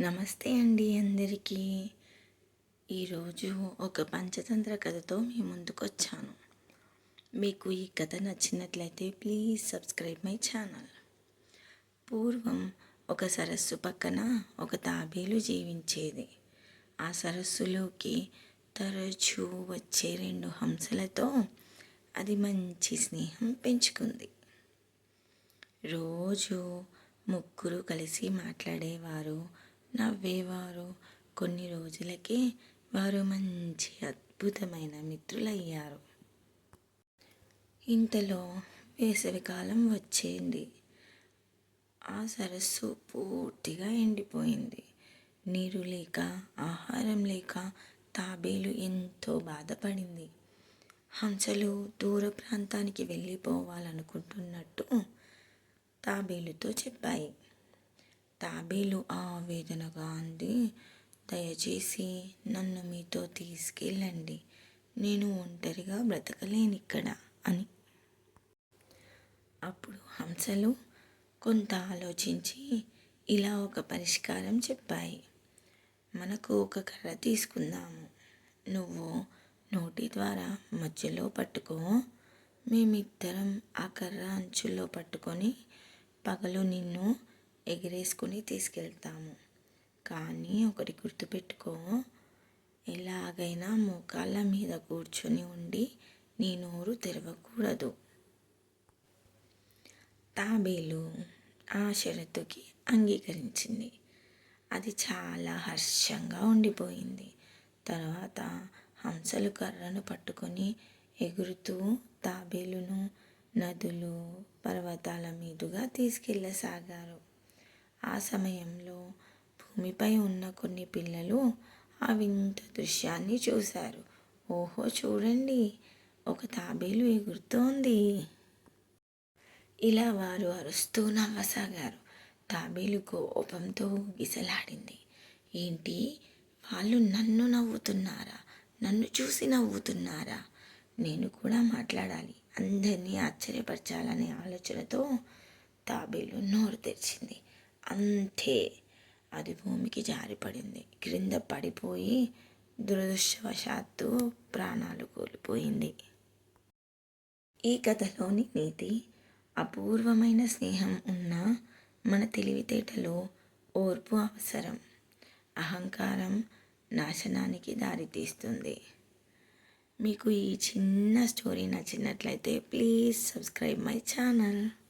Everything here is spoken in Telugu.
నమస్తే అండి అందరికీ. ఈరోజు ఒక పంచతంత్ర కథతో మీ ముందుకు వచ్చాను మీకు ఈ కథ నచ్చినట్లయితే ప్లీజ్ సబ్స్క్రైబ్ మై ఛానల్. పూర్వం ఒక సరస్సు పక్కన ఒక తాబేలు జీవించేది. ఆ సరస్సులోకి తరచూ వచ్చే రెండు హంసలతో అది మంచి స్నేహం పెంచుకుంది. రోజు ముగ్గురు కలిసి మాట్లాడేవారు నవ్వేవారు. కొన్ని రోజులకే వారు మంచి అద్భుతమైన మిత్రులయ్యారు. ఇంతలో వేసవికాలం వచ్చింది. ఆ సరస్సు పూర్తిగా ఎండిపోయింది. నీరు లేక ఆహారం లేక తాబేలు ఎంతో బాధపడింది. హంసలు దూర ప్రాంతానికి వెళ్ళిపోవాలనుకుంటున్నట్టు తాబేలుతో చెప్పాయి. తాబేలు ఆవేదనగా అంది. దయచేసి నన్ను మీతో తీసుకెళ్ళండి. నేను ఒంటరిగా బ్రతకలేను ఇక్కడ అని. అప్పుడు హంసలు కొంత ఆలోచించి ఇలా ఒక పరిష్కారం చెప్పాయి. మనకు ఒక కర్ర తీసుకుందాము. నువ్వు నోటి ద్వారా మధ్యలో పట్టుకో. మేమిద్దరం ఆ కర్ర అంచుల్లో పట్టుకొని పగలు నిన్ను ఎగరేసుకుని తీసుకెళ్తాము. కానీ ఒకటి గుర్తుపెట్టుకో ఎలాగైనా మోకాళ్ళ మీద కూర్చొని ఉండి నీ నోరు తెరవకూడదు. తాబేలు ఆ షరతుకి అంగీకరించింది. అది చాలా హర్షంగా ఉండిపోయింది. తర్వాత హంసలు కర్రను పట్టుకొని ఎగురుతూ తాబేలును నదులు పర్వతాల మీదుగా తీసుకెళ్ళసాగారు. ఆ సమయంలో భూమిపై ఉన్న కొన్ని పిల్లలు ఆ వింత దృశ్యాన్ని చూశారు. ఓహో చూడండి ఒక తాబేలు ఎగురుతోంది. ఇలా వారు అరుస్తూ నవ్వసాగారు. తాబేలు కోపంతో గిసలాడింది ఏంటి? వాళ్ళు నన్ను నవ్వుతున్నారా? నన్ను చూసి నవ్వుతున్నారా? నేను కూడా మాట్లాడాలి. అందరినీ ఆశ్చర్యపరచాలనే ఆలోచనతో తాబేలు నోరు తెరిచింది. అంతే. అది భూమికి జారిపడింది. క్రింద పడిపోయి దురదృష్టవశాత్తు ప్రాణాలు కోల్పోయింది. ఈ కథలోని నీతి అపూర్వమైన స్నేహం ఉన్న మన తెలివితేటలో ఓర్పు అవసరం. అహంకారం నాశనానికి దారితీస్తుంది. మీకు ఈ చిన్న స్టోరీ నచ్చినట్లయితే ప్లీజ్ సబ్స్క్రైబ్ మై ఛానల్.